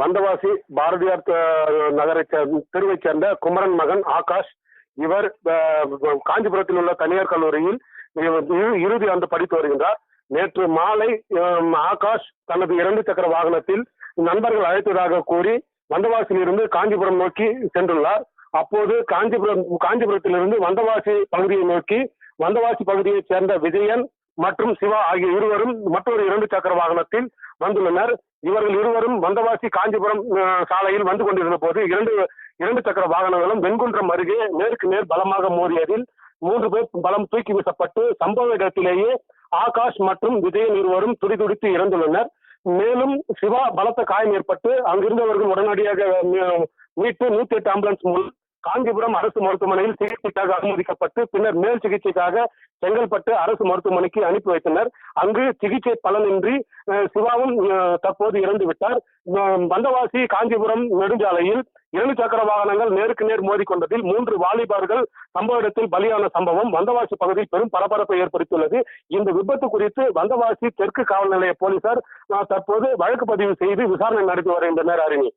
வந்தவாசி பாரதியார் நகரை தெருவைச் சேர்ந்த குமரன் மகன் ஆகாஷ் இவர் காஞ்சிபுரத்தில் உள்ள தனியார் கல்லூரியில் இறுதி ஆண்டு படித்து வருகின்றார். நேற்று மாலை ஆகாஷ் தனது இரண்டு சக்கர வாகனத்தில் நண்பர்கள் அழைத்ததாக கூறி வந்தவாசியிலிருந்து காஞ்சிபுரம் நோக்கி சென்றுள்ளார். அப்போது காஞ்சிபுரம் காஞ்சிபுரத்திலிருந்து வந்தவாசி பகுதியை நோக்கி வந்தவாசி பகுதியைச் சேர்ந்த விஜயன் மற்றும் சிவா ஆகிய இருவரும் மற்றொரு இரண்டு சக்கர வாகனத்தில் வந்துள்ளனர். இவர்கள் இருவரும் வந்தவாசி காஞ்சிபுரம் சாலையில் வந்து கொண்டிருந்த போது இரண்டு இரண்டு சக்கர வாகனங்களும் வெண்குன்றம் அருகே நேருக்கு நேர் பலமாக மோதியதில் மூன்று பேர் பலம் தூக்கி வீசப்பட்டு சம்பவ இடத்திலேயே ஆகாஷ் மற்றும் விஜயன் இருவரும் துடிதுடித்து இறந்துள்ளனர். மேலும் சிவா பலத்த காயம் ஏற்பட்டு அங்கிருந்தவர்கள் உடனடியாக மீட்டு நூத்தி எட்டு ஆம்புலன்ஸ் மூலம் காஞ்சிபுரம் அரசு மருத்துவமனையில் சிகிச்சைக்காக அனுமதிக்கப்பட்டு பின்னர் மேல் சிகிச்சைக்காக செங்கல்பட்டு அரசு மருத்துவமனைக்கு அனுப்பி வைத்தனர். அங்கு சிகிச்சை பலனின்றி சிவாவும் தற்போது இறந்து விட்டார். வந்தவாசி காஞ்சிபுரம் நெடுஞ்சாலையில் இரண்டு சக்கர வாகனங்கள் நேருக்கு நேர் மோதிக்கொண்டதில் மூன்று வாலிபர்கள் சம்பவ இடத்தில் பலியான சம்பவம் வந்தவாசி பகுதியில் பெரும் பரபரப்பை ஏற்படுத்தியுள்ளது. இந்த விபத்து குறித்து வந்தவாசி தெற்கு காவல் நிலைய போலீசார் தற்போது வழக்கு பதிவு செய்து விசாரணை நடத்தி வருகின்றனர் அருணி.